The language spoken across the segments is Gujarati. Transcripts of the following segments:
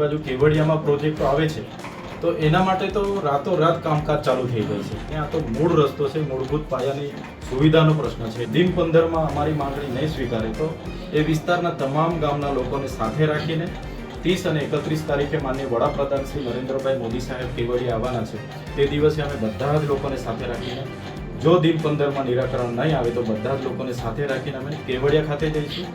બાજુ કેવડિયામાં પ્રોજેક્ટો આવે છે, તો એના માટે તો રાતોરાત કામકાજ ચાલુ થઈ જાય છે. ત્યાં તો મૂળ રસ્તો છે, મૂળભૂત પાયાની સુવિધાનો પ્રશ્ન છે. દિન પંદરમાં અમારી માંગણી નહીં સ્વીકારે તો એ વિસ્તારના તમામ ગામના લોકોને સાથે રાખીને ત્રીસ અને એકત્રીસ તારીખે માન્ય વડાપ્રધાન શ્રી નરેન્દ્રભાઈ મોદી સાહેબ કેવડિયા આવવાના છે. તે દિવસે અમે બધા જ લોકોને સાથે રાખીને, જો દિન પંદરમાં નિરાકરણ નહીં આવે તો બધા જ લોકોને સાથે રાખીને અમે કેવડિયા ખાતે જઈશું.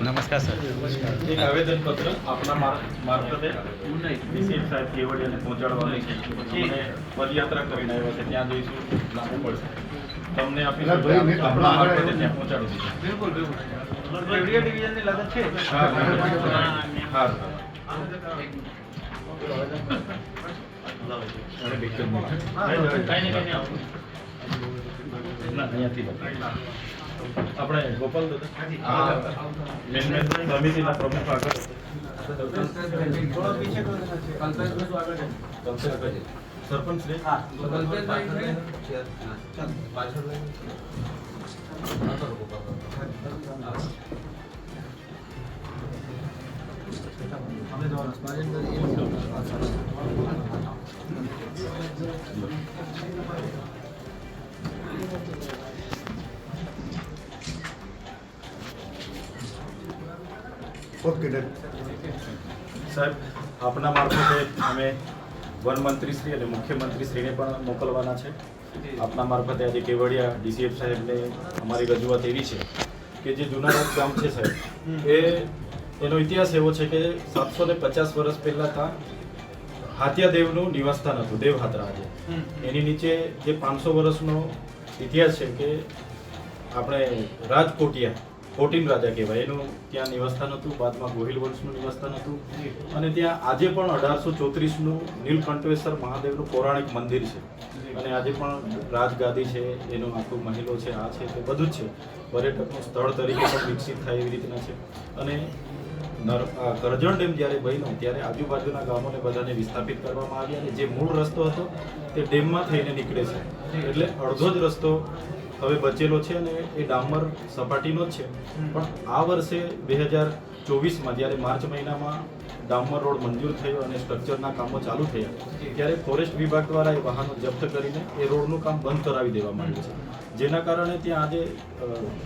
નમસ્કાર સર એક આવેદન પત્ર આપના માર- મારફતે ડીસીએમ સાહેબ કેવડિયાને પહોંચાડવાનું છે અમે પદયાત્રા કરીને આવ્યા છે ત્યાં જઈશું લાવવું પડશે તમને આપીશું તો આપના મારફતે ત્યાં પહોંચાડી દઈશું બિલકુલ બિલકુલ કેવડિયા ડિવિઝનની લગત છે હા, હા, હા. અને એક જ મિનિટ. હા, નહીં, કાંઈ નહીં, નહીં, કાંઈ નહીં. ના, અહીંયાથી લખો. આપણે ગોપાલ દાદા હા. મેન મેન સમિતિના પ્રમુખ આગળ થોડો પીછે કરો ને. સરપંચ શ્રી ઓકે ડન સાહેબ આપના મારફતે અમે વન મંત્રી શ્રી અને મુખ્યમંત્રી શ્રીને પણ મોકલવાના છે. આપના મારફતે આજે કેવડિયા ડીસીએફ સાહેબને અમારી રજૂઆત એવી છે કે જે જૂનાગઢ ગામ છે સાહેબ, એ એનો ઇતિહાસ એવો છે કે સાતસો ને પચાસ વર્ષ પહેલાં ત્યાં હાથિયાદેવનું નિવાસસ્થાન હતું, દેવહાત્રા આજે. એની નીચે જે પાંચસો વર્ષનો ઇતિહાસ છે કે આપણે રાજકોટિયા કોટીન રાજા કહેવાય. એનું ત્યાં નિવાસસ્થાન હતું, બાદમાં ગોહિલ વંશનું નિવાસસ્થાન હતું. અને ત્યાં આજે પણ અઢારસો ચોત્રીસનું નીલકંઠેશ્વર મહાદેવનું પૌરાણિક મંદિર છે. અને આજે પણ રાજગાદી છે, એનો આખું મહેલો છે, આ છે, તે બધું જ છે. પર્યટકનું સ્થળ તરીકે પણ વિકસિત થાય એવી રીતના છે. અને નર કરજણ ડેમ જ્યારે બન્યો, ત્યારે આજુબાજુના ગામોને બધાને વિસ્થાપિત કરવામાં આવ્યા અને જે મૂળ રસ્તો હતો, તે ડેમમાં થઈને નીકળે છે. એટલે અડધો જ રસ્તો હવે બચેલો છે અને એ ડામર સપાટીનો જ છે. પણ આ વર્ષે બે હજાર ચોવીસમાં જ્યારે માર્ચ મહિનામાં ડામર રોડ મંજૂર થયો અને સ્ટ્રક્ચરના કામો ચાલુ થયા ત્યારે ફોરેસ્ટ વિભાગ દ્વારા એ વાહનો જપ્ત કરીને એ રોડનું કામ બંધ કરાવી દેવામાં આવ્યું છે. જેના કારણે ત્યાં આજે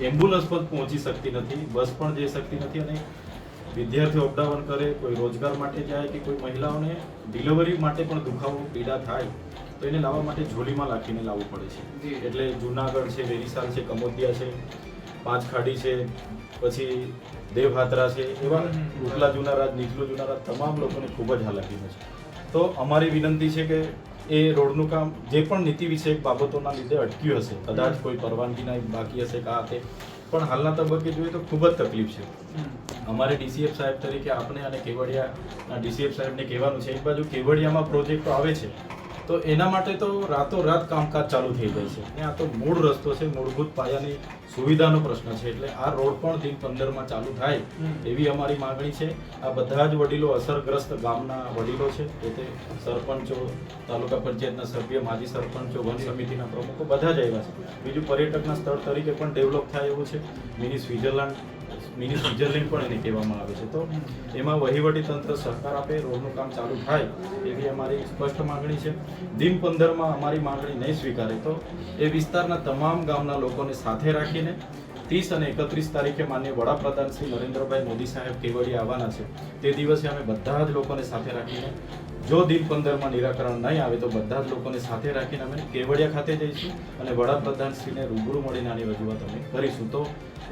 એમ્બ્યુલન્સ પણ પહોંચી શકતી નથી બસ પણ જઈ શકતી નથી અને વિદ્યાર્થીઓ અપડાઉન કરે કોઈ રોજગાર માટે જાય કે કોઈ મહિલાઓને ડિલિવરી માટે પણ દુખાવો પીડા થાય તો એને લાવવા માટે ઝોલીમાં નાખીને લાવવું પડે છે. એટલે જુનાગઢ છે વેરીસાલ છે કમોદિયા છે પાંચખાડી છે પછી દેવહાત્રા છે એવા ઉટલા જુનારાજ નીચલું જુનારાજ તમામ લોકોને ખૂબ જ હાલાકીમાં છે. તો અમારી વિનંતી છે કે એ રોડનું કામ જે પણ નીતિ વિષયક બાબતોના લીધે અટક્યું હશે કદાચ કોઈ પરવાનગીના બાકી હશે કા તે પણ હાલના તબક્કે જોઈએ તો ખૂબ જ તકલીફ છે. અમારે ડીસીએફ સાહેબ તરીકે આપણે અને કેવડિયાના ડીસીએફ સાહેબને કહેવાનું છે એક બાજુ કેવડિયામાં પ્રોજેક્ટો આવે છે તો એના માટે તો રાતોરાત કામકાજ ચાલુ થઈ જાય છે. ત્યાં તો મૂળ રસ્તો છે મૂળભૂત પાયાની સુવિધાનો પ્રશ્ન છે. એટલે આ રોડ પણ દિન પંદરમાં ચાલુ થાય એવી અમારી માંગણી છે. આ બધા જ વડીલો અસરગ્રસ્ત ગામના વડીલો છે. પોતે સરપંચો તાલુકા પંચાયતના સભ્ય માજી સરપંચો વન સમિતિના પ્રમુખો બધા જ આવ્યા છે. બીજું પર્યટકના સ્થળ તરીકે પણ ડેવલપ થાય એવું છે. મિની સ્વિટ્ઝરલેન્ડ મિની સ્વિટરલેન્ડ પણ એને કહેવામાં આવે છે. તો એમાં વહીવટી તંત્ર સહકાર આપે, રોડનું કામ ચાલુ થાય, એવી અમારી સ્પષ્ટ માંગણી છે. દિન પંદરમાં અમારી માંગણી નહીં સ્વીકારે તો એ વિસ્તારના તમામ ગામના લોકોને સાથે રાખીને ત્રીસ અને એકત્રીસ તારીખે માન્ય વડાપ્રધાન શ્રી નરેન્દ્રભાઈ મોદી સાહેબ કેવડિયા આવવાના છે. તે દિવસે અમે બધા જ લોકોને સાથે રાખીને, જો દિન પંદરમાં નિરાકરણ નહીં આવે તો બધા જ લોકોને સાથે રાખીને અમે કેવડિયા ખાતે જઈશું અને વડાપ્રધાન શ્રીને રૂબરૂ મળીને આની રજૂઆત અમે કરીશું. તો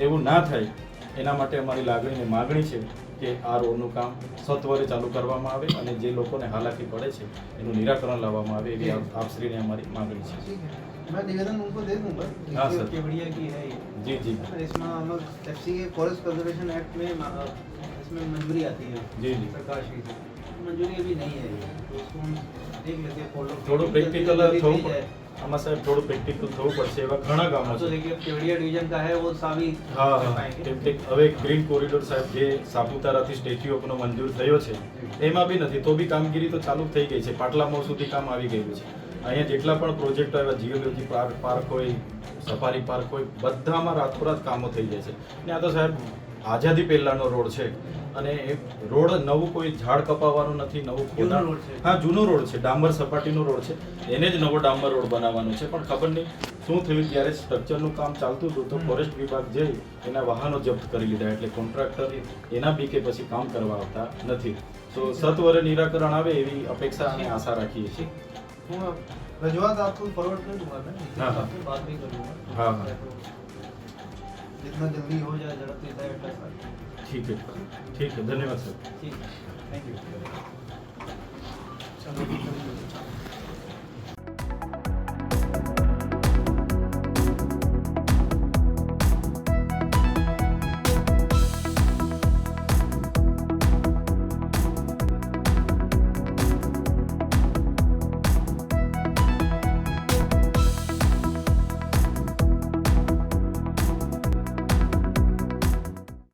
એવું ના થાય એના માટે અમારી લાગણી અને માગણી છે કે આ રોડનું કામ સત્વરે ચાલુ કરવામાં આવે અને જે લોકોને હાલાકી પડે છે એનું નિરાકરણ લાવવામાં આવે એવી આપ- આપશ્રીને અમારી માગણી છે ठीक है मैं निवेदन उनको दे दूंगा हाँ, जो सर। केवड़िया की है ये જી જી और इसमें हम लोग एफसी के फॉरेस्ट कंजर्वेशन एक्ट में अ, इसमें मंजूरी आती है जी, जी। सरकार श्री से मंजूरी अभी नहीं है ये तो उसको हम देख लेते हैं फॉलो થોડું practical થવું પડે. આમાં સાહેબ થોડું પ્રેક્ટિકલ થવું પડશે એવા ઘણા ગામો तो છે देखिए केवड़िया डिवीजन का है वो सावी હા कर હા पाएंगे। કેમ કે હવે ગ્રીન કોરિડોર સાહેબ જે સાપુતારાથી સ્ટેચ્યુ ઓફનો મંજૂર થયો છે એમાં બી નથી તો બી કામગીરી તો ચાલુ થઈ ગઈ છે પાટલા મોલ સુધી કામ આવી ગયું છે અહીંયા જેટલા પણ પ્રોજેક્ટ આવ્યા જીઓલોજી પાર્ક પાર્ક હોય સફારી પાર્ક હોય બધામાં રાતોરાત કામો થઈ જાય છે ને આ તો સાહેબ આઝાદી પહેલાનો રોડ છે અને રોડ નવું કોઈ ઝાડ કપાવવાનું નથી નવું છે. હા જૂનો રોડ છે ડામર સપાટીનો રોડ છે. એને જ નવો ડામર રોડ બનાવવાનો છે. પણ ખબર નહીં શું થયું જ્યારે સ્ટ્રક્ચરનું કામ ચાલતું હતું તો ફોરેસ્ટ વિભાગ જઈ એના વાહનો જપ્ત કરી લીધા એટલે કોન્ટ્રાક્ટર એના બીકે પછી કામ કરવા આવતા નથી. તો સત્વરે નિરાકરણ આવે એવી અપેક્ષા અને આશા રાખીએ છીએ. રજૂઆત આપતું ફોરવર્ડ કરી હા હા હા. जितना जल्दी हो जाए जरा पैसा एडजस्ट कर ठीक है ठीक है धन्यवाद सर ठीक थैंक यू चलो